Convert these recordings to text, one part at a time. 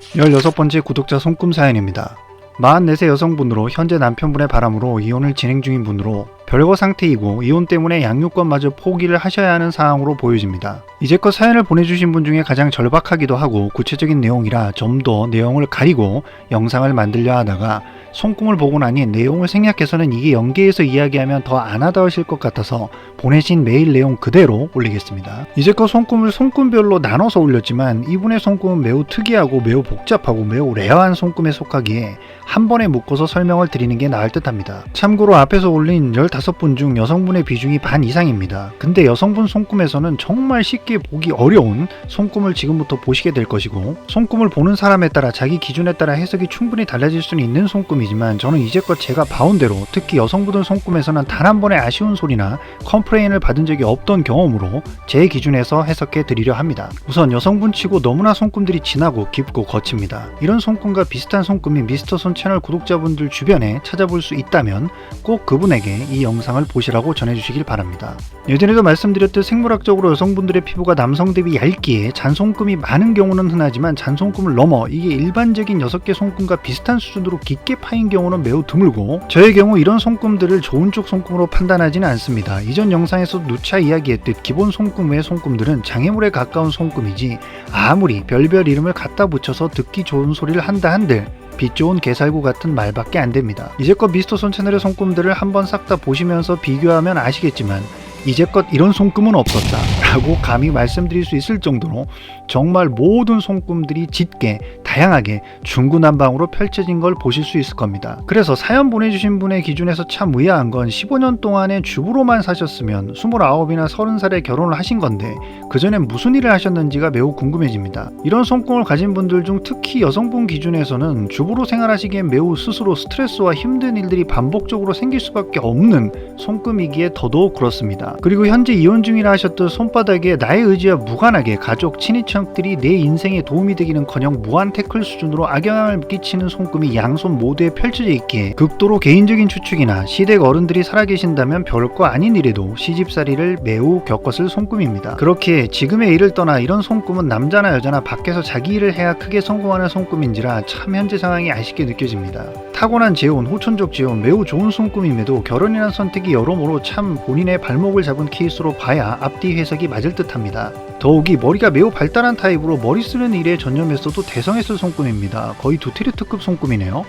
16번째 구독자 손금 사연입니다. 44세 여성분으로 현재 남편분의 바람으로 이혼을 진행 중인 분으로 별거 상태이고 이혼 때문에 양육권마저 포기를 하셔야 하는 상황으로 보여집니다. 이제껏 사연을 보내주신 분 중에 가장 절박하기도 하고 구체적인 내용이라 좀 더 내용을 가리고 영상을 만들려 하다가 손금을 보고 나니 내용을 생략해서는 이게 연계해서 이야기하면 더 안 하다하실 것 같아서 보내신 메일 내용 그대로 올리겠습니다. 이제껏 손금을 손금별로 나눠서 올렸지만 이분의 손금은 매우 특이하고 매우 복잡하고 매우 레어한 손금에 속하기에 한 번에 묶어서 설명을 드리는 게 나을 듯 합니다. 참고로 앞에서 올린 15분 중 여성분의 비중이 반 이상입니다. 근데 여성분 손금에서는 정말 쉽게 보기 어려운 손금을 지금부터 보시게 될 것이고 손금을 보는 사람에 따라 자기 기준에 따라 해석이 충분히 달라질 수는 있는 손금이지만 저는 이제껏 제가 봐온 대로 특히 여성분들 손금에서는 단 한 번의 아쉬운 소리나 컴플레인을 받은 적이 없던 경험으로 제 기준에서 해석해 드리려 합니다. 우선 여성분 치고 너무나 손금들이 진하고 깊고 거칩니다. 이런 손금과 비슷한 손금이 미스터 손 채널 구독자분들 주변에 찾아볼 수 있다면 꼭 그분에게 이 영상을 보시라고 전해주시길 바랍니다. 예전에도 말씀드렸듯 생물학적으로 여성분들의 피부가 남성 대비 얇기에 잔손금이 많은 경우는 흔하지만 잔손금을 넘어 이게 일반적인 6개 손금과 비슷한 수준으로 깊게 파인 경우는 매우 드물고 저의 경우 이런 손금들을 좋은 쪽 손금으로 판단하지는 않습니다. 이전 영상에서 누차 이야기했듯 기본 손금 외의 손금들은 장애물에 가까운 손금이지 아무리 별별 이름을 갖다 붙여서 듣기 좋은 소리를 한다 한들 빛 좋은 개살구 같은 말밖에 안 됩니다. 이제껏 미스터 손 채널의 손금들을 한번 싹 다 보시면서 비교하면 아시겠지만 이제껏 이런 손금은 없었다 라고 감히 말씀드릴 수 있을 정도로 정말 모든 손금들이 짙게 다양하게 중구난방으로 펼쳐진 걸 보실 수 있을 겁니다. 그래서 사연 보내주신 분의 기준에서 참 의아한 건 15년 동안에 주부로만 사셨으면 29이나 30살에 결혼을 하신 건데 그전엔 무슨 일을 하셨는지가 매우 궁금해집니다. 이런 손금을 가진 분들 중 특히 여성분 기준에서는 주부로 생활하시기엔 매우 스스로 스트레스와 힘든 일들이 반복적으로 생길 수밖에 없는 손금이기에 더더욱 그렇습니다. 그리고 현재 이혼 중이라 하셨던 손바닥에 나의 의지와 무관하게 가족, 친인척들이 내 인생에 도움이 되기는커녕 무한 태클 수준으로 악영향을 끼치는 손금이 양손 모두에 펼쳐져 있기에 극도로 개인적인 추측이나 시댁 어른들이 살아계신다면 별거 아닌 일에도 시집살이를 매우 겪었을 손금입니다. 그렇게 지금의 일을 떠나 이런 손금은 남자나 여자나 밖에서 자기 일을 해야 크게 성공하는 손금인지라 참 현재 상황이 아쉽게 느껴집니다. 타고난 재혼, 호천적 재혼 매우 좋은 손금임에도 결혼이라는 선택이 여러모로 참 본인의 발목을 잡은 케이스로 봐야 앞뒤 해석이 맞을 듯합니다. 더욱이 머리가 매우 발달한 타입으로 머리 쓰는 일에 전념했어도 대성했을 손금입니다. 거의 두테르 특급 손금이네요.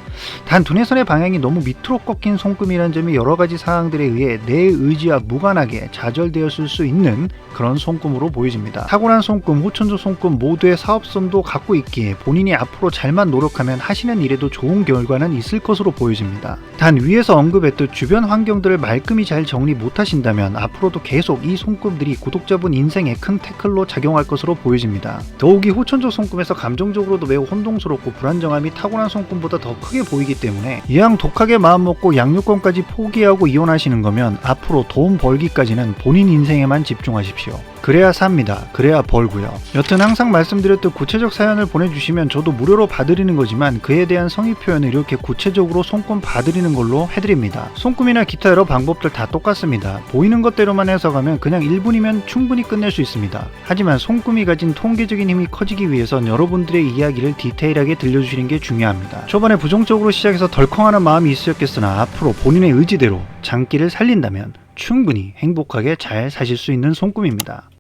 단 두뇌선의 방향이 너무 밑으로 꺾인 손금이라는 점이 여러 가지 사항들에 의해 내 의지와 무관하게 좌절되었을 수 있는 그런 손금으로 보여집니다. 타고난 손금, 호천조 손금 모두의 사업성도 갖고 있기에 본인이 앞으로 잘만 노력하면 하시는 일에도 좋은 결과는 있을 것으로 보여집니다. 단 위에서 언급했듯 주변 환경들을 말끔히 잘 정리 못하신다면 앞으로도 계속 이 손금들이 구독자분 인생에 큰 태클로 작용할 것으로 보여집니다. 더욱이 호천조 손금에서 감정적으로도 매우 혼동스럽고 불안정함이 타고난 손금보다 더 크게 보이기 때문에 이왕 독하게 마음먹고 양육권까지 포기하고 이혼하시는 거면 앞으로 돈 벌기까지는 본인 인생에만 집중하십시오. 그래야 삽니다. 그래야 벌고요. 여튼 항상 말씀드렸듯 구체적 사연을 보내주시면 저도 무료로 봐드리는 거지만 그에 대한 성의 표현을 이렇게 구체적으로 손금 봐드리는 걸로 해드립니다. 손금이나 기타 여러 방법들 다 똑같습니다. 보이는 것대로만 해석하면 그냥 1분이면 충분히 끝낼 수 있습니다. 하지만 손금이 가진 통계적인 힘이 커지기 위해선 여러분들의 이야기를 디테일하게 들려주시는 게 중요합니다. 초반에 부정적으로 시작해서 덜컹하는 마음이 있으셨겠으나 앞으로 본인의 의지대로 장기를 살린다면 충분히 행복하게 잘 사실 수 있는 손금입니다.